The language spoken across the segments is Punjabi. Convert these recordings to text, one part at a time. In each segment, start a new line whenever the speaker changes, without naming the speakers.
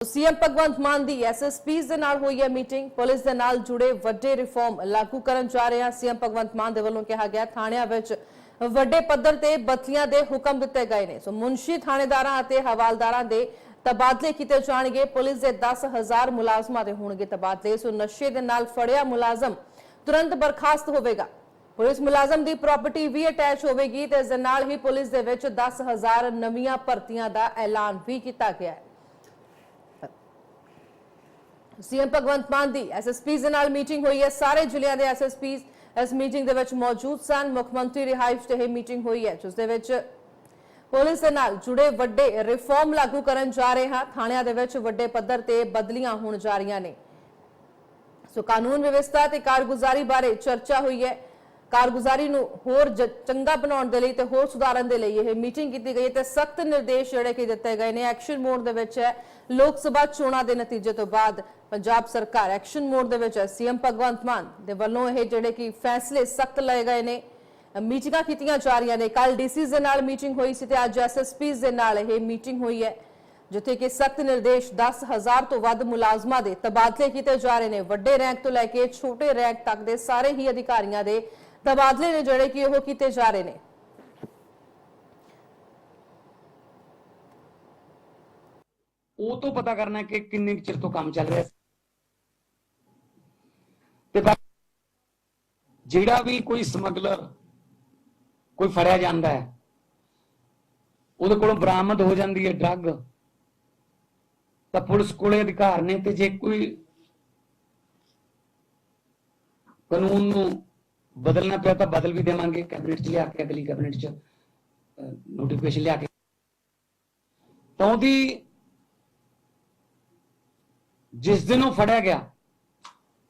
ਸੀਐਮ ਭਗਵੰਤ ਮਾਨ ਦੀ ਐਸਐਸਪੀਜ਼ ਦੇ ਨਾਲ ਹੋਈ ਹੈ ਮੀਟਿੰਗ। ਪੁਲਿਸ ਦੇ ਨਾਲ ਜੁੜੇ ਵੱਡੇ ਰਿਫਾਰਮ ਲਾਗੂ ਕਰਨ ਜਾ ਰਹੇ ਹਨ ਸੀਐਮ ਭਗਵੰਤ ਮਾਨ ਦੇ ਵੱਲੋਂ ਕਿਹਾ ਗਿਆ, ਥਾਣਿਆਂ ਵਿੱਚ ਵੱਡੇ ਪੱਧਰ ਤੇ ਬਦਲੀਆਂ ਦੇ ਹੁਕਮ ਦਿੱਤੇ ਗਏ ਨੇ। ਸੋ ਮੁੰਸ਼ੀ ਥਾਣੇਦਾਰਾਂ ਅਤੇ ਹਵਾਲਦਾਰਾਂ ਦੇ ਤਬਾਦਲੇ ਕੀਤੇ ਜਾਣਗੇ। ਪੁਲਿਸ ਦੇ 10000 ਮੁਲਾਜ਼ਮਾਂ ਦੇ ਹੋਣਗੇ ਤਬਾਦਲੇ। ਸੋ ਨਸ਼ੇ ਦੇ ਨਾਲ ਫੜਿਆ ਮੁਲਾਜ਼ਮ ਤੁਰੰਤ ਬਰਖਾਸਤ ਹੋਵੇਗਾ। ਪੁਲਿਸ ਮੁਲਾਜ਼ਮ ਦੀ ਪ੍ਰਾਪਰਟੀ ਵੀ ਅਟੈਚ ਹੋਵੇਗੀ ਤੇ ਇਸ ਦੇ ਨਾਲ ਹੀ ਪੁਲਿਸ ਦੇ ਵਿੱਚ 10000 ਨਵੀਆਂ ਭਰਤੀਆਂ ਦਾ ਐਲਾਨ ਵੀ ਕੀਤਾ ਗਿਆ ਹੈ। ਸੀਐਮ ਭਗਵੰਤ ਮਾਨ ਦੀ ਐਸਐਸਪੀਜ਼ ਦੇ ਨਾਲ ਮੀਟਿੰਗ ਹੋਈ ਹੈ, ਸਾਰੇ ਜ਼ਿਲ੍ਹਿਆਂ ਦੇ ਐਸਐਸਪੀਜ਼ ਇਸ ਮੀਟਿੰਗ ਦੇ ਵਿੱਚ ਮੌਜੂਦ ਸਨ। ਮੁੱਖ ਮੰਤਰੀ ਰਿਹਾਇਸ਼ ਤੇ ਇਹ ਮੀਟਿੰਗ ਹੋਈ ਹੈ, ਜਿਸ ਦੇ ਵਿੱਚ ਪੁਲਿਸ ਦੇ ਨਾਲ ਜੁੜੇ ਵੱਡੇ ਰਿਫਾਰਮ ਲਾਗੂ ਕਰਨ ਜਾ ਰਹੇ ਹਾਂ। ਥਾਣਿਆਂ ਦੇ ਵਿੱਚ ਵੱਡੇ ਪੱਧਰ ਤੇ ਬਦਲੀਆਂ ਹੋਣ ਜਾ ਰਹੀਆਂ ਨੇ। ਸੋ ਕਾਨੂੰਨ ਵਿਵਸਥਾ ਤੇ ਕਾਰਗੁਜ਼ਾਰੀ ਬਾਰੇ ਚਰਚਾ ਹੋਈ ਹੈ। ਕਾਰਗੁਜ਼ਾਰੀ ਨੂੰ ਹੋਰ ਜ- ਚੰਗਾ ਬਣਾਉਣ ਦੇ ਲਈ ਤੇ ਹੋਰ ਸੁਧਾਰਨ ਦੇ ਲਈ ਇਹ ਮੀਟਿੰਗ ਕੀਤੀ ਗਈ ਹੈ ਤੇ ਸਖਤ ਨਿਰਦੇਸ਼ ਜਿਹੜੇ ਕਿ ਦਿੱਤੇ ਗਏ ਨੇ। ਐਕਸ਼ਨ ਮੋਡ ਦੇ ਵਿੱਚ ਹੈ। ਲੋਕ ਸਭਾ ਚੋਣਾਂ ਦੇ ਨਤੀਜੇ ਤੋਂ ਬਾਅਦ ਪੰਜਾਬ ਸਰਕਾਰ ਐਕਸ਼ਨ ਮੋਡ ਦੇ ਵਿੱਚ ਹੈ। ਸੀਐਮ ਭਗਵੰਤ ਮਾਨ ਦੇ ਵੱਲੋਂ ਇਹ ਜਿਹੜੇ ਕਿ ਫੈਸਲੇ ਸਖਤ ਲਏ ਗਏ ਨੇ। ਮੀਟਿੰਗਾਂ ਕੀਤੀਆਂ ਜਾ ਰਹੀਆਂ ਨੇ। ਕੱਲ ਡੀਸੀਜ਼ ਦੇ ਨਾਲ ਮੀਟਿੰਗ ਹੋਈ ਸੀ ਤੇ ਅੱਜ ਐਸਐਸਪੀਜ਼ ਦੇ ਨਾਲ ਇਹ ਮੀਟਿੰਗ ਹੋਈ ਹੈ। ਜਿੱਥੇ ਕਿ ਸਖਤ ਨਿਰਦੇਸ਼ 10000 ਤੋਂ ਵੱਧ ਮੁਲਾਜ਼ਮਾਂ ਦੇ ਤਬਾਦਲੇ ਕੀਤੇ ਜਾ ਰਹੇ ਨੇ। ਵੱਡੇ ਰੈਂਕ ਤੋਂ ਲੈ ਕੇ ਛੋਟੇ ਰੈਂਕ ਤੱਕ ਦੇ ਸਾਰੇ ਹੀ ਅਧਿਕਾਰੀਆਂ ਦੇ ਤਬਾਦਲੇ ਨੇ ਜਿਹੜੇ ਕਿ ਉਹ ਕੀਤੇ ਜਾ ਰਹੇ ਨੇ।
ਉਹ ਤੋਂ ਪਤਾ ਕਰਨਾ ਕਿ ਕਿੰਨੇ ਕੁ ਚਿਰ ਤੋਂ ਕੰਮ ਚੱਲ ਰਿਹਾ ਤੇ ਜਿਹੜਾ ਵੀ ਕੋਈ ਸਮਗਲਰ ਕੋਈ ਫੜਿਆ ਜਾਂਦਾ ਹੈ, ਉਹਦੇ ਕੋਲੋਂ ਬਰਾਮਦ ਹੋ ਜਾਂਦੀ ਹੈ ਡਰੱਗ। ਤਾਂ ਪੁਲਿਸ ਕੋਲੇ ਅਧਿਕਾਰ ਨੇ ਤੇ ਜੇ ਕੋਈ ਕਾਨੂੰਨ ਨੂੰ ਬਦਲਣਾ ਪਿਆ ਤਾਂ ਬਦਲ ਵੀ ਦੇਵਾਂਗੇ, ਕੈਬਨਿਟ 'ਚ ਲਿਆ ਕੇ, ਅਗਲੀ ਕੈਬਨਿਟ 'ਚ ਨੋਟੀਫਿਕੇਸ਼ਨ ਲਿਆ ਕੇ। ਤਾਂ ਉਹਦੀ ਜਿਸ ਦਿਨ ਉਹ ਫੜਿਆ ਗਿਆ,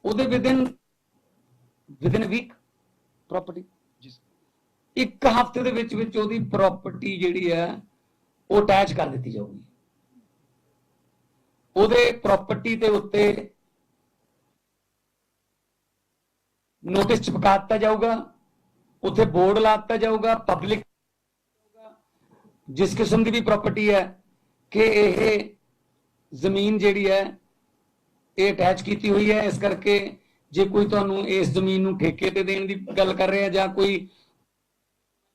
ਉਹਦੇ ਵਿਦਿਨ ਵਿਦਿਨ ਵੀਕ ਪ੍ਰਾਪਰਟੀ ਇੱਕ ਹਫ਼ਤੇ ਦੇ ਵਿੱਚ ਵਿੱਚ ਉਹਦੀ ਪ੍ਰਾਪਰਟੀ ਜਿਹੜੀ ਹੈ, ਉਹ ਅਟੈਚ ਕਰ ਦਿੱਤੀ ਜਾਊਗੀ। ਉਹਦੇ ਪ੍ਰਾਪਰਟੀ ਦੇ ਉੱਤੇ ਨੋਟਿਸ ਚਿਪਕਾ ਦਿੱਤਾ ਜਾਊਗਾ, ਉੱਥੇ ਬੋਰਡ ਲਾ ਦਿੱਤਾ ਜਾਊਗਾ ਪਬਲਿਕ ਜਿਸ ਕਿਸਮ ਦੀ ਵੀ ਪ੍ਰਾਪਰਟੀ ਹੈ ਕਿ ਇਹ ਜ਼ਮੀਨ ਜਿਹੜੀ ਹੈ, ਇਹ ਅਟੈਚ ਕੀਤੀ ਹੋਈ ਹੈ, ਇਸ ਕਰਕੇ ਜੇ ਕੋਈ ਤੁਹਾਨੂੰ ਇਸ ਜ਼ਮੀਨ ਨੂੰ ਠੇਕੇ ਤੇ ਦੇਣ ਦੀ ਗੱਲ ਕਰ ਰਿਹਾ ਜਾਂ ਕੋਈ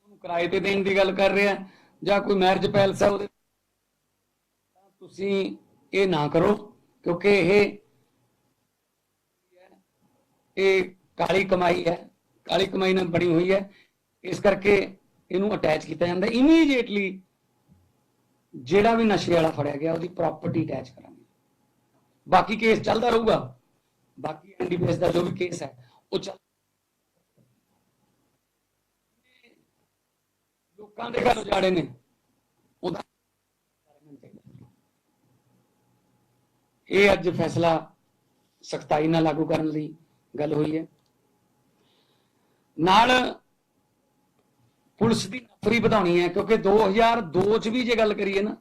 ਉਹਨੂੰ ਕਿਰਾਏ ਤੇ ਦੇਣ ਦੀ ਗੱਲ ਕਰ ਰਿਹਾ ਜਾਂ ਕੋਈ ਮੈਰਿਜ ਪੈਲਸ ਹੈ ਉਹਦੇ ਤੁਸੀਂ ਇਹ ਨਾ ਕਰੋ, ਕਿਉਂਕਿ ਇਹ ਇਹ ਕਾਲੀ ਕਮਾਈ ਹੈ, ਕਾਲੀ ਕਮਾਈ ਨਾਲ ਬਣੀ ਹੋਈ ਹੈ। ਇਸ ਕਰਕੇ ਇਹਨੂੰ ਅਟੈਚ ਕੀਤਾ ਜਾਂਦਾ। ਇਮੀਡੀਏਟਲੀ ਜਿਹੜਾ ਵੀ ਨਸ਼ੇ ਵਾਲਾ ਫੜਿਆ ਗਿਆ, ਉਹਦੀ ਪ੍ਰਾਪਰਟੀ ਅਟੈਚ ਕਰਾਂਗੇ। ਬਾਕੀ ਕੇਸ ਚੱਲਦਾ ਰਹੂਗਾ। ਬਾਕੀ ਐਨਡੀਪੀਐਸ ਦਾ ਜੋ ਵੀ ਕੇਸ ਹੈ, ਉਹ ਚੱਲ ਲੋਕਾਂ ਦੇ ਘਰ ਉਜਾੜੇ ਨੇ। ਉਹਦਾ ਇਹ ਅੱਜ ਫੈਸਲਾ ਸਖਤਾਈ ਨਾਲ ਲਾਗੂ ਕਰਨ ਲਈ ਗੱਲ ਹੋਈ ਹੈ। ਨਾਲ ਪੁਲਿਸ ਦੀ ਨਫਰੀ ਵਧਾਉਣੀ ਹੈ, ਕਿਉਂਕਿ 2002 ਚ ਵੀ ਜੇ ਗੱਲ ਕਰੀਏ ਨਾ,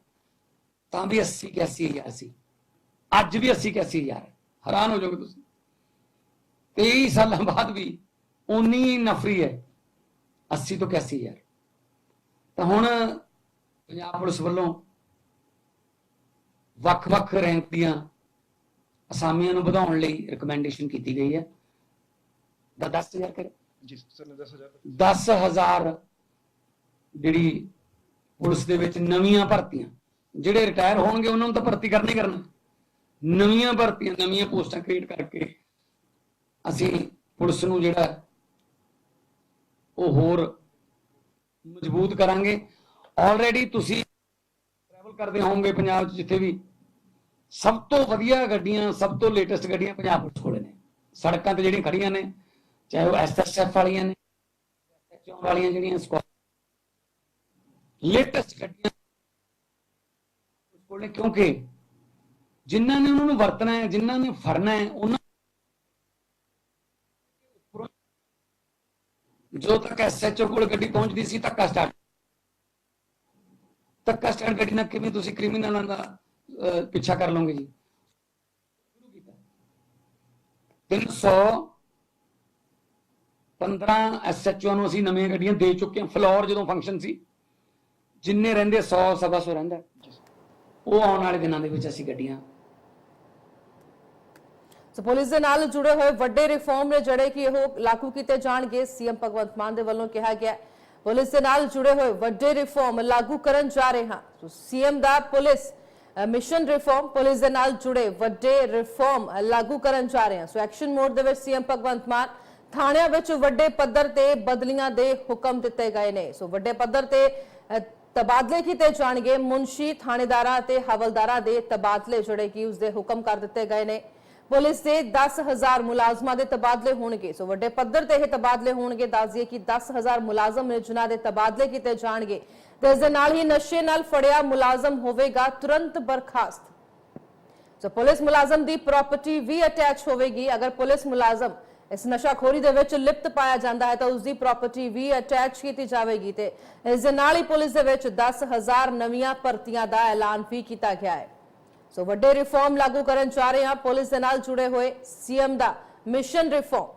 ਤਾਂ ਵੀ 80 81 ਹਜ਼ਾਰ ਸੀ। ਅੱਜ ਵੀ 80 81 ਹਜ਼ਾਰ ਹੈਰਾਨ ਹੋ ਜਾਓਗੇ ਤੁਸੀਂ। 23 ਸਾਲਾਂ ਬਾਅਦ ਵੀ ਉਨੀ ਨਫਰੀ ਹੈ 80 ਤੋਂ 81 ਹਜ਼ਾਰ। ਤਾਂ ਹੁਣ ਪੰਜਾਬ ਪੁਲਿਸ ਵੱਲੋਂ ਵੱਖ-ਵੱਖ ਰੈਂਕ ਦੀਆਂ ਅਸਾਮੀਆਂ ਨੂੰ ਵਧਾਉਣ ਲਈ ਰეკਮੈਂਡੇਸ਼ਨ ਕੀਤੀ ਗਈ ਹੈ। ਦਾ 10000 ਕਰੇ।
ਜੀ ਸਰ ਨੇ 10000
10000 ਜਿਹੜੀ ਪੁਲਿਸ ਦੇ ਵਿੱਚ ਨਵੀਆਂ ਭਰਤੀਆਂ ਜਿਹੜੇ ਰਿਟਾਇਰ ਹੋਣਗੇ ਉਹਨਾਂ ਨੂੰ ਤਾਂ ਭਰਤੀ ਕਰਨਾ ਕਰਨਾ। ਨਵੀਆਂ ਭਰਤੀਆਂ ਨਵੀਆਂ ਪੋਸਟਾਂ ਕ੍ਰੀਏਟ ਕਰਕੇ ਅਸੀਂ ਪੁਲਿਸ ਨੂੰ ਜਿਹੜਾ ਉਹ ਹੋਰ ਮਜ਼ਬੂਤ ਕਰਾਂਗੇ। ਆਲਰੇਡੀ ਤੁਸੀਂ ਟਰੈਵਲ ਕਰਦੇ ਹੋਵੋਗੇ ਪੰਜਾਬ 'ਚ ਜਿੱਥੇ ਵੀ ਸਭ ਤੋਂ ਵਧੀਆ ਗੱਡੀਆਂ, ਸਭ ਤੋਂ ਲੇਟੈਸਟ ਗੱਡੀਆਂ ਪੰਜਾਬ ਪੁਲਿਸ ਕੋਲੇ ਨੇ। ਸੜਕਾਂ ਤੇ ਜਿਹੜੀਆਂ ਖੜੀਆਂ ਨੇ, ਚਾਹੇ ਉਹ ਐਸਐਸਐਫ ਵਾਲੀਆਂ ਨੇ ਐਸਐਚਓ ਵਾਲੀਆਂ ਜਿਹੜੀਆਂ ਲੇਟੈਸਟ ਗੱਡੀਆਂ ਕੋਲੇ, ਕਿਉਂਕਿ ਜਿਨ੍ਹਾਂ ਨੇ ਉਹਨਾਂ ਨੂੰ ਵਰਤਣਾ ਹੈ, ਜਿਨ੍ਹਾਂ ਨੇ ਫੜਨਾ ਹੈ, ਉਹਨਾਂ ਉੱਪਰੋਂ ਜੋ ਤੱਕ ਐਸਐਚਓ ਕੋਲ ਗੱਡੀ ਪਹੁੰਚਦੀ ਸੀ, ਧੱਕਾ ਸਟਾਰਟ ਧੱਕਾ ਸਟਾਰਟ ਗੱਡੀ ਨਾਲ ਕਿਵੇਂ ਤੁਸੀਂ ਕ੍ਰਿਮੀਨਲਾਂ ਦਾ ਪਿੱਛਾ ਕਰ ਲਓਗੇ ਜੀ। ਸ਼ੁਰੂ ਕੀਤਾ। 300 15 ਐਸਐਚਓ ਨੂੰ ਅਸੀਂ ਨਵੀਆਂ ਗੱਡੀਆਂ ਦੇ ਚੁੱਕੇ ਹਾਂ। ਫਲੋਰ ਜਦੋਂ ਫੰਕਸ਼ਨ ਸੀ, ਜਿੰਨੇ ਰਹਿੰਦੇ 100 ਸਵਾ ਸੌ ਰਹਿੰਦਾ। ਉਹ ਆਉਣ ਵਾਲੇ ਦਿਨਾਂ ਦੇ ਵਿੱਚ ਅਸੀਂ ਗੱਡੀਆਂ
ਸੋ ਪੁਲਿਸ ਦੇ ਨਾਲ ਜੁੜੇ ਹੋਏ ਵੱਡੇ ਰਿਫਾਰਮ ਨੇ ਜਿਹੜੇ ਕਿ ਉਹ ਲਾਗੂ ਕੀਤੇ ਜਾਣਗੇ। ਸੀਐਮ ਭਗਵੰਤ ਮਾਨ ਦੇ ਵੱਲੋਂ ਕਿਹਾ ਗਿਆ ਪੁਲਿਸ ਦੇ ਨਾਲ ਜੁੜੇ ਹੋਏ ਵੱਡੇ ਰਿਫਾਰਮ ਲਾਗੂ ਕਰਨ ਜਾ ਰਹੇ ਹਾਂ। ਸੋ ਸੀਐਮ ਦਾ ਪੁਲਿਸ ਮਿਸ਼ਨ ਰਿਫਾਰਮ ਪੁਲਿਸ ਦੇ ਨਾਲ ਜੁੜੇ ਵੱਡੇ ਰਿਫਾਰਮ ਲਾਗੂ ਕਰਨ ਜਾ ਰਹੇ ਹਾਂ। ਸੋ ਐਕਸ਼ਨ ਮੋਡ ਦੇ ਵਿੱਚ ਸੀਐਮ ਭਗਵੰਤ ਮਾਨ ਥਾਣਿਆਂ ਵਿੱਚ ਵੱਡੇ ਪੱਧਰ ਤੇ ਬਦਲੀਆਂ ਦੇ ਹੁਕਮ ਦਿੱਤੇ ਗਏ ਨੇ। ਸੋ ਵੱਡੇ ਪੱਧਰ ਤੇ ਤਬਾਦਲੇ ਕੀਤੇ ਜਾਣਗੇ। ਮੁਨਸ਼ੀ ਥਾਣੇਦਾਰਾਂ ਤੇ ਹਵਲਦਾਰਾਂ ਦੇ ਤਬਾਦਲੇ ਜਿਹੜੇ ਕਿ ਉਸਦੇ ਹੁਕਮ ਕਰ ਦਿੱਤੇ ਗਏ ਨੇ। ਪੁਲਿਸ ਦੇ 10000 ਮੁਲਾਜ਼ਮਾਂ ਦੇ ਤਬਾਦਲੇ ਹੋਣਗੇ। ਸੋ ਵੱਡੇ ਪੱਧਰ ਤੇ ਇਹ ਤਬਾਦਲੇ ਹੋਣਗੇ ਦੱਸ ਦਈਏ ਕਿ 10000 ਮੁਲਾਜ਼ਮ ਨੇ ਜਿਨ੍ਹਾਂ ਦੇ ਤਬਾਦਲੇ ਕੀਤੇ ਜਾਣਗੇ। ਤੇ ਇਸ ਦੇ ਨਾਲ ਹੀ ਨਸ਼ੇ ਨਾਲ ਫੜਿਆ ਮੁਲਾਜ਼ਮ ਹੋਵੇਗਾ ਤੁਰੰਤ ਬਰਖਾਸਤ। ਸੋ ਪੁਲਿਸ ਮੁਲਾਜ਼ਮ ਦੀ ਪ੍ਰਾਪਰਟੀ ਵੀ ਅਟੈਚ ਹੋਵੇਗੀ। ਅਗਰ ਪੁਲਿਸ ਮੁਲਾਜ਼ਮ ਇਸ ਨਸ਼ਾਖੋਰੀ ਦੇ ਵਿੱਚ ਲਿਪਤ ਪਾਇਆ ਜਾਂਦਾ ਹੈ ਤਾਂ ਉਸ ਦੀ ਪ੍ਰਾਪਰਟੀ ਵੀ ਅਟੈਚ ਕੀਤੀ ਜਾਵੇਗੀ ਤੇ ਇਸ ਦੇ ਨਾਲ ਹੀ ਪੁਲਿਸ ਦੇ ਵਿੱਚ 10000 ਨਵੀਆਂ ਭਰਤੀਆਂ ਦਾ ਐਲਾਨ ਵੀ ਕੀਤਾ ਗਿਆ ਹੈ। ਸੋ ਵੱਡੇ ਰਿਫਾਰਮ ਲਾਗੂ ਕਰਨ ਜਾ ਰਹੇ ਹਾਂ। ਪੁਲਿਸ ਦੇ ਨਾਲ ਜੁੜੇ ਹੋਏ ਸੀਐਮ ਦਾ ਮਿਸ਼ਨ ਰਿਫਾਰਮ